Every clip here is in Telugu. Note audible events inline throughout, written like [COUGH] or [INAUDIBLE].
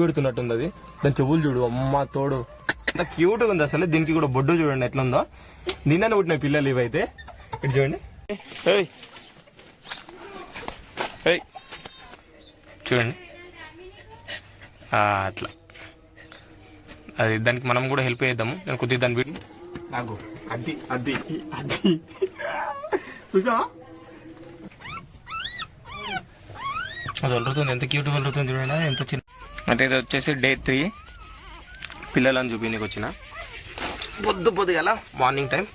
పెడుతున్నట్టుంది అది. దాని చెవులు చూడు అమ్మ తోడు. అంత క్యూట్ ఉంది అసలు. దీనికి కూడా బొడ్డు చూడండి ఎట్లా ఉందో నిన్ననే పుట్టిన పిల్లలు ఇవైతే. ఇటు చూడండి. చూడండి. అట్లా. అది దానికి మనం కూడా హెల్ప్ చేద్దాము. నేను కొద్దిగా దాని నాకు అది అది అది. చూసా అది వలురుతుంది. ఎంత క్యూట్ వలురుతుంది చూడండి. ఎంత చిన్న అంటే ఇది వచ్చేసి డే త్రీ. పిల్లలను చూపించడానికి వచ్చిన. పొద్దు పొద్దుగల మార్నింగ్ టైం.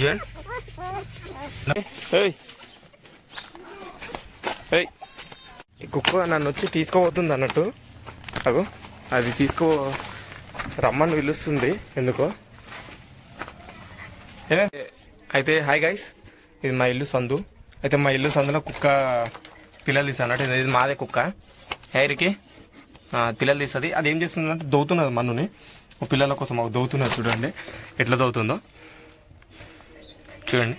చూడండి ఏయ్. కుక్క నన్ను వచ్చి తీసుకోబోతుంది అన్నట్టు. అగో అది తీసుకో రమ్మని పిలుస్తుంది. ఎందుకో? ఏ, అయితే హాయ్ గైస్ ఇది మా ఇల్లు సందు. అయితే మా ఇల్లు సందులో కుక్క పిల్లలు ఇస్తాను అన్నట్టు. ఇది మాదే కుక్క. హెయిర్కి పిల్లలు తీస్తుంది. అది ఏం చేస్తుంది అంటే దౌతున్నది మన్నుని. పిల్లల కోసం మాకు దౌతున్నది చూడండి. ఎట్లా దోతుందో. చూడండి.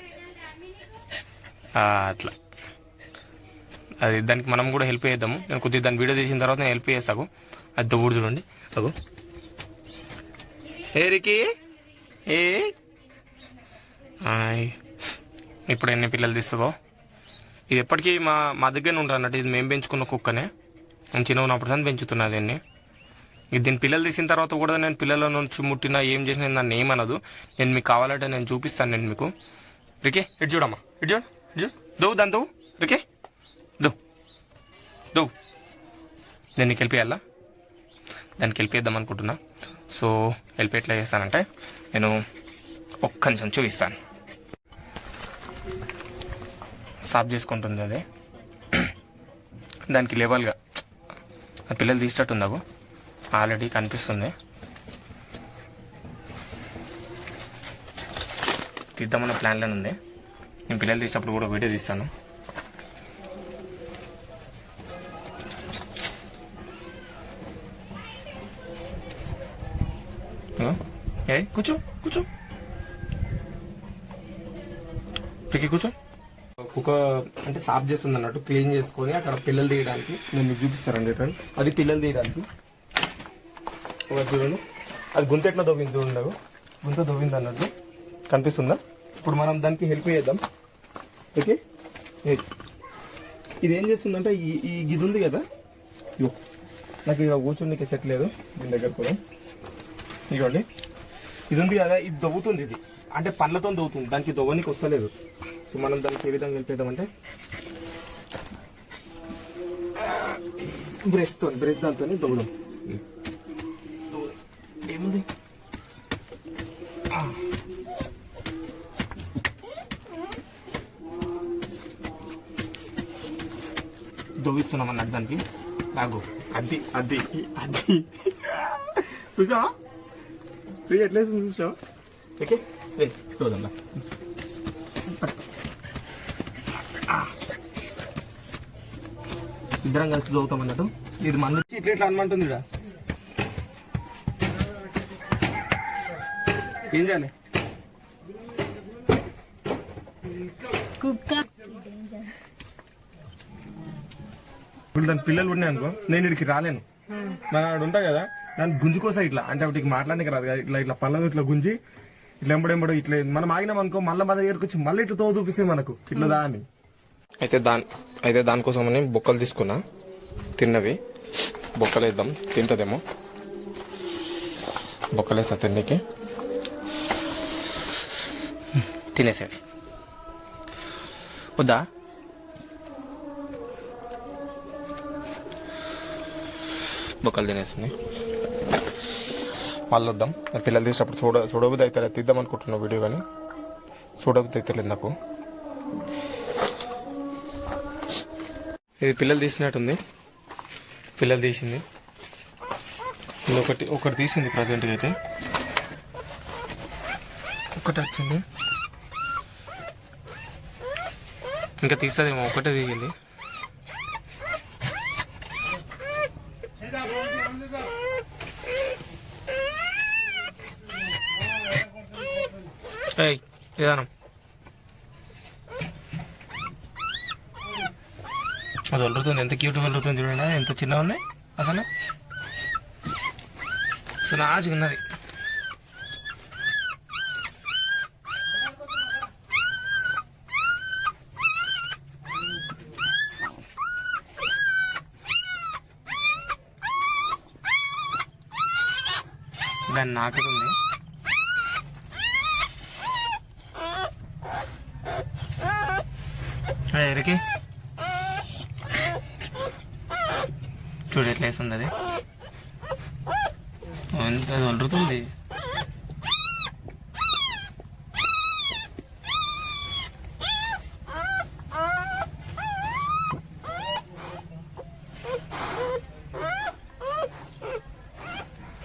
అట్లా. అది దానికి మనం కూడా హెల్ప్ చేద్దాము. నేను కొద్దిగా దాని వీడియో తీసిన తర్వాత నేను హెల్ప్ చేస్తాకు. అది దవ్వుడు చూడండి. అగు. హెయిర్కి ఏ ఇప్పుడు ఎన్ని పిల్లలు తీసుకో ఇది ఎప్పటికీ మా మా దగ్గరనే ఉంటారు అన్నట్టు ఇది మేము పెంచుకున్న కుక్కనే. నేను చిన్న ఉన్నప్పుడు దాన్ని పెంచుతున్నా దీన్ని. ఇది దీని పిల్లలు తీసిన తర్వాత కూడా నేను పిల్లల నుంచి ముట్టినా ఏం చేసినా నన్ను ఏమనదు. నేను మీకు కావాలంటే నేను చూపిస్తాను నేను మీకు. రికే ఇటు చూడమ్మా. ఇటు చూడు ఇటు చూడు. దవ్వు దాని దవ్వు రికే దో. దో. నీకు వెళ్ళిపోయాలా దానికి వెళ్ళిపోద్దాం అనుకుంటున్నా. సో వెళ్ళిపోయి ఎట్లా చేస్తానంటే నేను ఒక్క నిమిషం చూపిస్తాను. సాఫ్ చేసుకుంటుంది అది. దానికి లెవెల్గా ఆ పిల్లలు తీసేటట్టుందాకు ఆల్రెడీ కనిపిస్తుంది. తీద్దామన్న ప్లాన్లోనే ఉంది. నేను పిల్లలు తీసినప్పుడు కూడా వీడియో తీస్తాను. ఏ కూర్చో కూర్చో. పికి కూర్చో. కుక్క అంటే సాఫ్ చేస్తుంది అన్నట్టు క్లీన్ చేసుకొని అక్కడ పిల్లలు తీయడానికి. నేను మీకు చూపిస్తానండి ఇట్లా. అది పిల్లలు తీయడానికి. చూడండి. అది గుంత ఎట్లా దొవ్వింది చూడండి. గుంత దొవ్వింది అన్నట్టు. కనిపిస్తుందా? ఇప్పుడు మనం దానికి హెల్ప్ చేద్దాం. ఓకే? ఏ. ఇది ఏం చేస్తుందంటే ఈ ఈ గిది ఉంది కదా? ఇగో నాకు ఇక్కడ కూర్చోనికి సెట్ లేదు. దీని దగ్గర కూడా. ఇదిగోండి ఇది ఉంది కదా ఇది దవ్వుతుంది ఇది. అంటే పండ్లతో దవ్వుతుంది దానికి దవ్వనికి వస్తలేదు. సో మనం దానికి ఏ విధంగా వెళ్ళిపోదామంటే బ్రష్తో బ్రష్ దాంతో దవ్వడం ఏముంది. దవ్విస్తున్నాం అన్నట్టు దానికి. బాగు అది అది అది. [LAUGHS] చూసావా? ఫ్రీ ఎట్లా చూసావా? ఓకే. చూద్దాం ఇద్దరం కలిసి చదువుతాం అన్నట్టు. ఇది మన నుంచి ఇట్లా ఇట్లా అనమంటుంది. ఏం చేయాలి? కుక్క. ఇప్పుడు దాని పిల్లలు ఉన్నాయి అనుకో నేను ఇక్కడికి రాలేను. మన ఆడు ఉంటా కదా నన్ను గుంజుకోసా ఇట్లా? అంటే వాటికి మాట్లాడడానికి రాదు కదా ఇట్లా ఇట్లా పళ్ళను ఇట్లా గుంజి ఇట్లా ఎంబడెంబడు ఇట్లా మనం ఆగినాం అనుకో మళ్ళీ మన దగ్గరకు వచ్చి మళ్ళీ ఇట్లా తో చూపిస్తే మనకు ఇట్లా దా అని అయితే దాని అయితే దానికోసమని బొక్కలు తీసుకున్నా తిన్నవి. బొక్కలు వేద్దాం తింటదేమో. బొక్కలు వేస్తా తిండికి. తినేసేవి. వద్దా? బొక్కలు తినేసింది. మళ్ళీ వద్దాం పిల్లలు తీసినప్పుడు చూడ చూడబుద్ధి అయితే తీద్దాం అనుకుంటున్నా వీడియో కానీ చూడబుద్ధి అయితే లేదు నాకు. ఇది పిల్లలు తీసినట్టుంది. పిల్లలు తీసింది. ఇది ఒకటి ఒకటి తీసింది ప్రజెంట్గా అయితే. ఒకటి వచ్చింది. ఇంకా తీస్తుందేమో ఒకటే తీసింది. ఏయ్ విధానం అది వలురుతుంది ఎంత క్యూట్ వలురుతుంది చూడండి ఎంత చిన్న ఉంది అసలు. సో ఆశగా ఉన్నది. దాన్ని నాకుతుంది ఎరికి. చూడు ఎట్లా వేస్తుంది అది ఎంత వదులుతుంది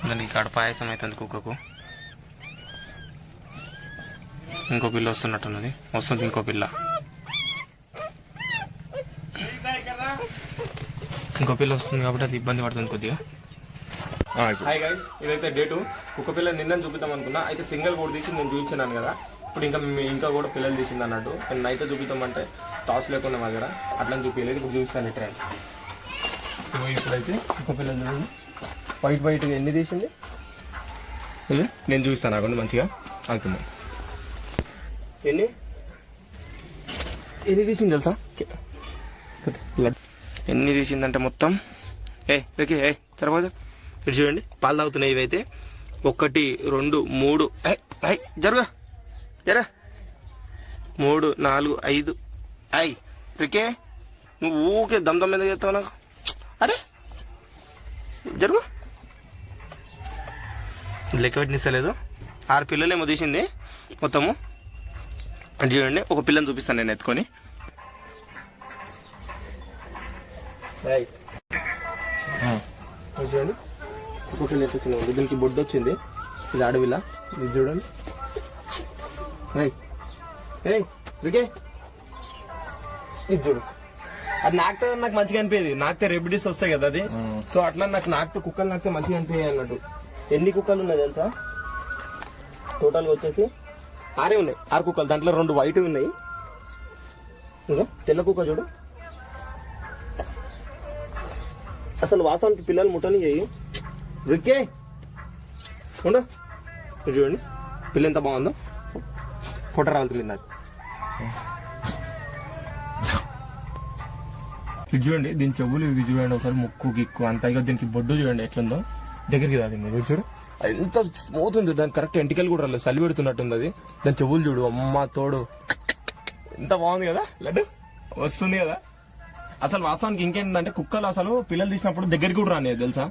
దానికి ఇక్కడ పాయసం అవుతుంది కుక్కకు. ఇంకో పిల్ల వస్తున్నట్టున్నది. వస్తుంది ఇంకో పిల్ల. ఇంకో పిల్ల వస్తుంది కాబట్టి అది ఇబ్బంది పడుతుంది కొద్దిగా. హాయ్ గైస్ ఇదైతే డే టూ కుక్క పిల్ల నిన్న చూపిద్దాం అనుకున్నా. అయితే సింగిల్ కూడా తీసి నేను చూపించినాను కదా. ఇప్పుడు ఇంకా మీ- ఇంకా కూడా పిల్లలు తీసింది అన్నట్టు. నేను నైట్ చూపిద్దామంటే టాస్ లేకుండా మా దగ్గర అట్లా చూపించలేదు ఇప్పుడు చూపిస్తాను ట్రై ఇప్పుడైతే కుక్క పిల్లలు చూడండి. వైట్ వైట్ ఎన్ని తీసింది? నేను చూపిస్తాను నాకు మంచిగా. ఆగుతుంది. ఎన్ని? ఎన్ని తీసింది తెలుసా? ఎన్ని తీసిందంటే మొత్తం? ఏ రేకి ఏ తర్వాత ఇటు చూడండి పాలు తాగుతున్నాయి ఇవైతే. ఒకటి రెండు మూడు ఐ ఏయ్, జరుగా. జరా. మూడు నాలుగు ఐదు. ఐ రికే నువ్వు ఊకే దమ్ దమ్ మీద చేస్తావు నాకు? అరే జరుగు. లెక్క పెట్టినిస్తలేదు ఆరు పిల్లలేమో తీసింది మొత్తము. అది చూడండి ఒక పిల్లని చూపిస్తాను నేను ఎత్తుకొని. చూడండి. ఒక పిల్ల ఎంత వచ్చింది ఉంది. దీనికి బొడ్డు వచ్చింది. ఇది అడవిలా. ఇది చూడండి. వికే. ఇది చూడు. అది నాకుతో నాకు మంచిగా అనిపించేది. నాకితే రెబిడీస్ వస్తాయి కదా అది. సో అట్లా నాకు నాకుతో కుక్కలు నాకితే మంచిగా అనిపించాయి అన్నట్టు. ఎన్ని కుక్కలు ఉన్నాయి తెలుసా? టోటల్గా వచ్చేసి ఆరే ఉన్నాయి. ఆరు కుక్కలు. దాంట్లో రెండు వైట్ ఉన్నాయి. తెల్ల కుక్క చూడు. అసలు వాసానికి పిల్లలు ముట్టని చేయి రిక్కే. ఉండు. చూడండి. పిల్ల ఎంత బాగుందో. ఫోటో రావాలి నాకు ఇది చూడండి దీని చెవులు ఇవి చూడండి ఒకసారి ముక్కు గిక్కు అంత. ఇక దీనికి బొడ్డు చూడండి ఎట్లుందో. దగ్గరికి రాదు మీరు చూడు. అది ఎంత స్మూత్ ఉంది దాని కరెక్ట్ ఎంటికలు కూడా రాలేదు. చలి పెడుతున్నట్టుంది అది. దాని చెవులు చూడు అమ్మ తోడు. ఎంత బాగుంది కదా లడ్డు. వస్తుంది కదా. అసలు వాస్తవానికి ఇంకేంటంటే కుక్కలు అసలు పిల్లలు తీసినప్పుడు దగ్గరికి కూడా రానివి తెలుసా?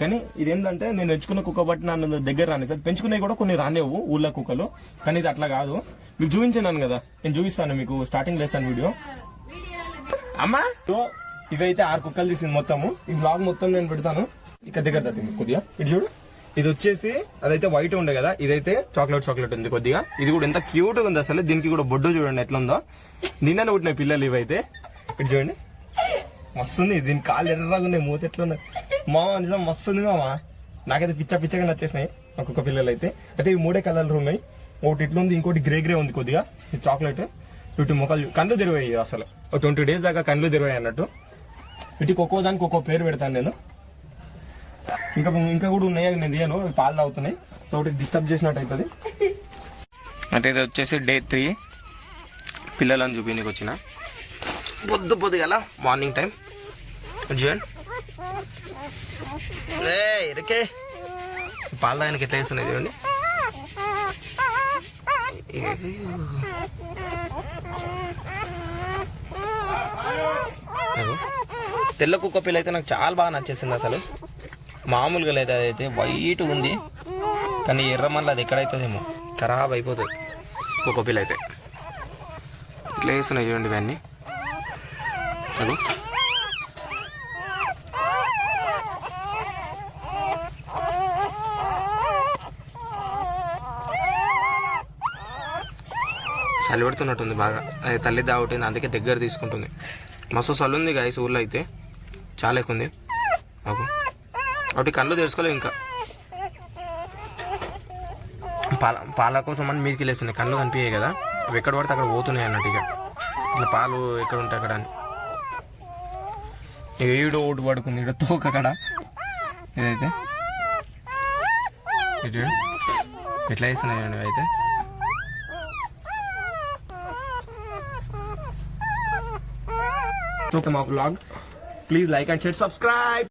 కానీ ఇదేంటంటే నేను ఎంచుకున్న కుక్క బట్టి నన్ను దగ్గర రాని సార్ పెంచుకునేవి కూడా కొన్ని రానేవు ఊళ్ళో కుక్కలు కానీ ఇది అట్లా కాదు. మీకు చూపించాను కదా నేను చూపిస్తాను మీకు స్టార్టింగ్ లేసాను వీడియో అమ్మా! ఇవైతే ఆరు కుక్కలు తీసింది మొత్తము. ఈ బ్లాగ్ మొత్తం నేను పెడతాను. ఇక దగ్గర తగ్గింది కొద్దిగా. ఇటు చూడు. ఇది వచ్చేసి అదైతే వైట్ ఉండే కదా ఇదైతే చాక్లెట్ చాక్లెట్ ఉంది కొద్దిగా. ఇది కూడా ఎంత క్యూట్ ఉంది అసలు. దీనికి కూడా బొడ్డు చూడండి ఎట్లా ఉందో నిన్ననే పుట్టిన పిల్లలు ఇవైతే. ఇటు చూడండి. మస్తుంది దీని కాళ్ళు ఎర్రగా ఉన్నాయి. మూత ఎట్లా మామ నిజం మస్తుంది మామ నాకైతే పిచ్చ పిచ్చగా నచ్చేసినాయి ఒక్కొక్క పిల్లలు అయితే అయితే ఇవి మూడే కలర్లు ఉన్నాయి. ఒకటి ఇట్లా ఉంది ఇంకోటి గ్రే గ్రే ఉంది కొద్దిగా. ఇది చాక్లెట్ ఇటు మొక్కలు కళ్ళు తెరివాయి అసలు. ఒక ట్వంటీ డేస్ దాకా కళ్ళు తెరివాయి అన్నట్టు. ఇటు ఒక్కో దానికి ఒక్కో పేరు పెడతాను నేను. ఇంకా ఇంకా కూడా ఉన్నాయి. నేను తీయను. పాలు తాగుతున్నాయి. సో ఒకటి డిస్టర్బ్ చేసినట్టు అవుతుంది అంటే ఇది వచ్చేసి డే త్రీ. పిల్లలను చూపించడానికి వచ్చిన. పొద్దు పొద్దుగల మార్నింగ్ టైం. చూడండి ఏ ఇరకే పాలు తాగడానికి ఎట్లా వేస్తున్నాయి చూడండి. తెల్ల కుక్క పిల్ల అయితే నాకు చాలా బాగా నచ్చేసింది అసలు. మామూలుగా లేదు అదైతే వైట్ ఉంది. కానీ ఎర్ర మళ్ళీ అది ఎక్కడైతుందేమో. ఖరాబ్ అయిపోతుంది కుక్క పిల్ల అయితే. ఇట్లా వేస్తున్నాయి చూడండి ఇవన్నీ అది చలి పెడుతున్నట్టుంది బాగా. అది తల్లి దావుతుంది అందుకే దగ్గర తీసుకుంటుంది. మస్తు చలి ఉంది గాయస్ ఊళ్ళో అయితే. చాలా ఎక్కువ ఉంది. ఒకటి కళ్ళు తెరుచుకోలేవు ఇంకా. పాల పాల కోసం అని మీదకి వెళ్ళేస్తున్నాయి కళ్ళు కనిపించాయి కదా. అవి ఎక్కడ పడితే అక్కడ పోతున్నాయి అన్నట్టు ఇక. ఇట్లా పాలు ఎక్కడ ఉంటాయి అక్కడ అని. ఏడో ఒకటి పడుకుంది. ఈడ తోక కడ. ఇదైతే. ఇటు ఎట్లా చేస్తున్నాయి అయితే? సో మా blog please like and share subscribe.